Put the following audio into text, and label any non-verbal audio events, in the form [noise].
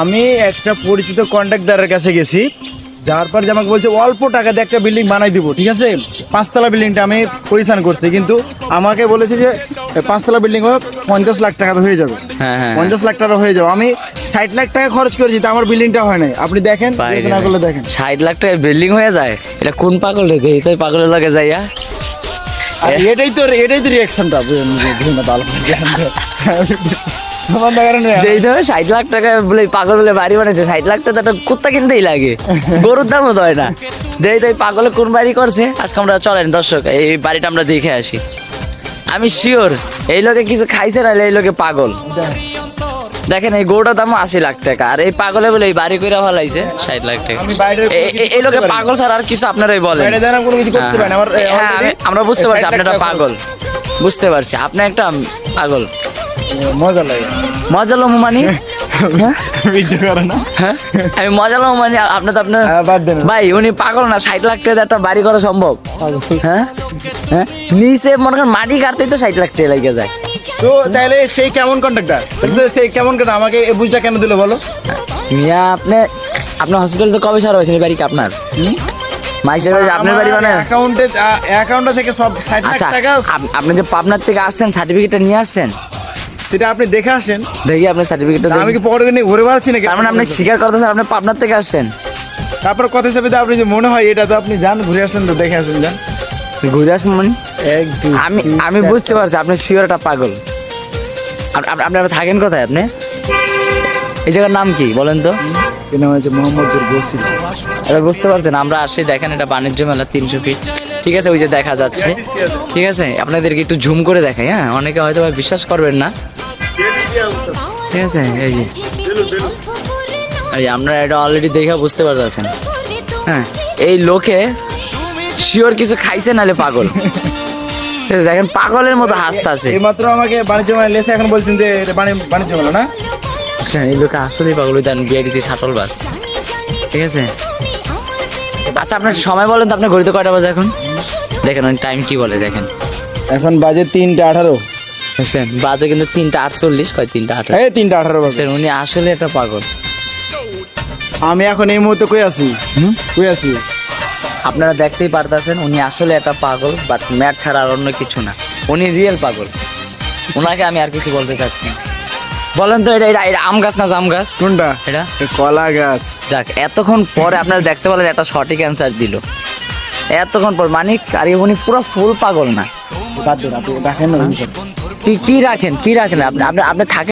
আমি একটা পরিচিত কন্ট্রাক্টরের কাছে গেছি। যার পর আমাকে বলছে অল্প টাকাতে একটা বিল্ডিং বানাই দিব ঠিক আছে? পাঁচতলা বিল্ডিংটা আমি পরিচান করছি কিন্তু আমাকে বলেছে যে পাঁচতলা বিল্ডিং পঞ্চাশ লাখ টাকা হয়ে যাবে। হ্যাঁ, হ্যাঁ। পঞ্চাশ লাখ টাকা হয়ে যাবে। আমি ষাট লাখ টাকা খরচ করেছি তো আমার বিল্ডিংটা হয় নাই। আপনি দেখেন করলে দেখেন। ষাট লাখ টাকা বিল্ডিং হয়ে যায়? এটা কোন পাগল রেখে তো পাগলের লগে যাইয়া আর এটাই তো এটাই তো রিয়াকশনটা [laughs] ষাট লাখ টাকা বলে পাগল বলে বাড়ি ষাট লাখ টাকা কুত্তা কিনতেই লাগে। গরুর দামও হয় না। দেই পাগলে কোন বাড়ি করছে আজকে আমরা চলেন দর্শক এই বাড়িটা আমরা দেখে আসি। আমি শিওর এই লোকে কিছু খাইছে না এই লোকে পাগল। দেখেন এই গরুটার দাম আশি লাখ টাকা আর এই পাগলে বলে এই বাড়ি করে ফেলাইছে ষাট লাখ টাকা। এই লোকে। পাগল ছাড়া আর কিছু আপনারাই বলেন। না। হ্যাঁ আমরা বুঝতে পারছি 60 আপনি লাখ একটা পাগল। বুঝতে পারছি আপনি একটা পাগল। মজা লাগে। মজা লমু মানি হ্যাঁ? ভিডিও করে না। হ্যাঁ? আমি মজা লমু মানি আপনি তো আপনার হ্যাঁ, বাদ দেন। ভাই উনি পাগল না ষাট লাখ টাকা একটা বাড়ি করা সম্ভব। হ্যাঁ? হ্যাঁ? নিচে মনে করেন মাটি কাটতেই তো ষাট লাখ টাকা লেগে যায়। তো তাহলে সেই কেমন কন্ট্রাক্টর সেই কেমন কন্ট্রাক্টর আমাকে এই বুঝটা কেন দিল বলো? মিয়া আপনি আপনার হসপিটাল তো কবে সারা হয়েছে? এই বাড়ি কি আপনার? মাইসের বাড়ি আপনার বাড়ি মানে অ্যাকাউন্টে অ্যাকাউন্টে থেকে সব ষাট লাখ আচ্ছা টাকা আপনি যে পাবনার থেকে আসছেন সার্টিফিকেটটা নিয়ে আসছেন? সেটা আপনি দেখে আসেন। দেখি আপনার সার্টিফিকেটটা আমি কি পকেটে নিয়ে ঘুরে বেড়াচ্ছি নাকি? তার মানে আপনি স্বীকার করতেছেন আপনি পাবনার থেকে আসছেন? তারপর কথা হিসেবে তো আপনি যে মনে হয় এটা তো আপনি যান ঘুরে আসেন তো দেখে আসেন যান। ঘুরে আসুন মানে? আমি আমি বুঝতে পারছি আপনি শিওর একটা পাগল। আপ- আপ- আপনি আবার থাকেন কোথায় আপনি? এই জায়গার নাম কি বলেন তো? নাম হচ্ছে মোহাম্মদপুর এবার বুঝতে পারছেন আমরা আসছি দেখেন এটা বাণিজ্য মেলা তিনশো ফিট ঠিক আছে ওই যে দেখা যাচ্ছে। ঠিক আছে আপনাদেরকে একটু ঝুম করে দেখাই হ্যাঁ? অনেকে হয়তো বিশ্বাস করবেন না। ঠিক আছে এই যে। এই আপনারা এটা অলরেডি দেখে বুঝতে পারতেছেন। হ্যাঁ এই লোকে শিওর কিছু খাইছে নালে পাগল। [laughs] ঠিক আছে, দেখেন পাগলের মতো হাসতে আছে এইমাত্র আমাকে বাণিজ্য মেলা লেসে এখন বলছেন যে এটা বাণিজ্য মেলা না? হ্যাঁ, এই লোকে আসলেই পাগল দেন বিআইডিসি শাটল বাস। ঠিক আছে? আচ্ছা আপনার সময় বলেন তো আপনার ঘড়িতে কয়টা বাজে এখন? দেখেন টাইম কি বলে দেখেন। এখন বাজে তিনটা আঠারো। দেখছেন? বাজে কিন্তু তিনটা আটচল্লিশ কয় তিনটা আঠারো? এই তিনটা আঠারো বাজে। উনি আসলে একটা পাগল। আমি এখন এই মুহূর্তে কই আছি? কই আছি? আপনারা দেখতেই পারতেছেন উনি আসলে একটা পাগল বাট ম্যাট ছাড়া আর অন্য কিছু না। উনি রিয়েল পাগল। ওনাকে আমি আর কিছু বলতে চাচ্ছি বলেন তো এটা এটা আম গাছ না জাম গাছ? কোনটা? এটা? কলা গাছ। যাক এতক্ষণ পরে আপনারা দেখতে পেলেন একটা সঠিক অ্যান্সার দিল। এতক্ষণ পর মানিক আর উনি পুরো ফুল পাগল না। বাদ কি রাখেন? কি রাখেন? আপনি আপনি আপনি থাকেন